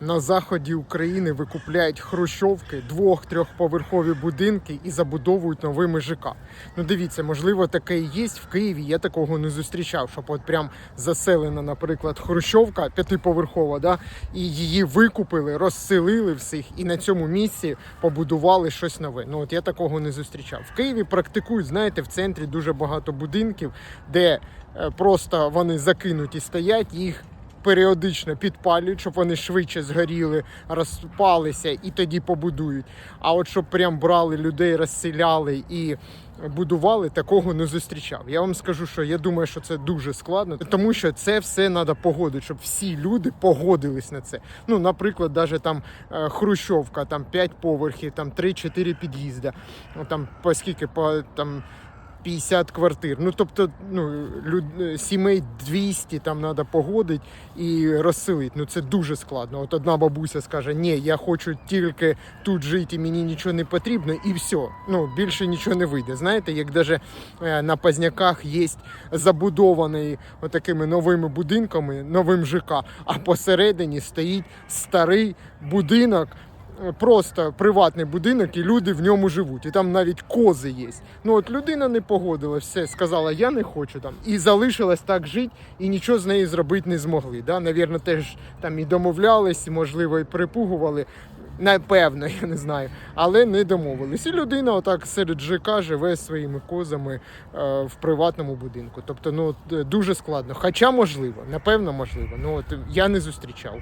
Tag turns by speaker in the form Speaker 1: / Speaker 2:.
Speaker 1: На заході України викупляють хрущовки, двох-трьохповерхові будинки і забудовують новими ЖК. Ну дивіться, можливо, таке і є в Києві. Я такого не зустрічав, щоб от прям заселена, наприклад, хрущовка п'ятиповерхова, да, і її викупили, розселили всіх, і на цьому місці побудували щось нове. Ну от я такого не зустрічав. В Києві практикують, знаєте, в центрі дуже багато будинків, де е, просто вони закинуті стоять, їх періодично підпалюють, щоб вони швидше згоріли, розпалися і тоді побудують. А от щоб прям брали людей, розселяли і будували, такого не зустрічав. Я вам скажу, що я думаю, що це дуже складно, тому що це все треба погодити, щоб всі люди погодились на це. Ну, наприклад, навіть там е, Хрущовка, там 5 поверхів, там 3-4 під'їзди, ну, там по скільки по там. 50 квартир. Ну тобто, ну люд... сімей 200 там треба погодити і розселити. Ну це дуже складно. От одна бабуся скаже: Ні, я хочу тільки тут жити, мені нічого не потрібно, і все. Ну більше нічого не вийде. Знаєте, як даже е, на Пазняках є забудований отакими новими будинками, новим ЖК, а посередині стоїть старий будинок просто приватний будинок, і люди в ньому живуть. І там навіть кози є. Ну от людина не погодила, все сказала, я не хочу там. І залишилась так жити, і нічого з нею зробити не змогли. Да? Навірно, теж там і домовлялись, можливо, і припугували. Напевно, я не знаю, але не домовились. І людина отак серед ЖК живе своїми козами е, в приватному будинку. Тобто, ну е, дуже складно. Хоча можливо, напевно, можливо. Ну от я не зустрічав.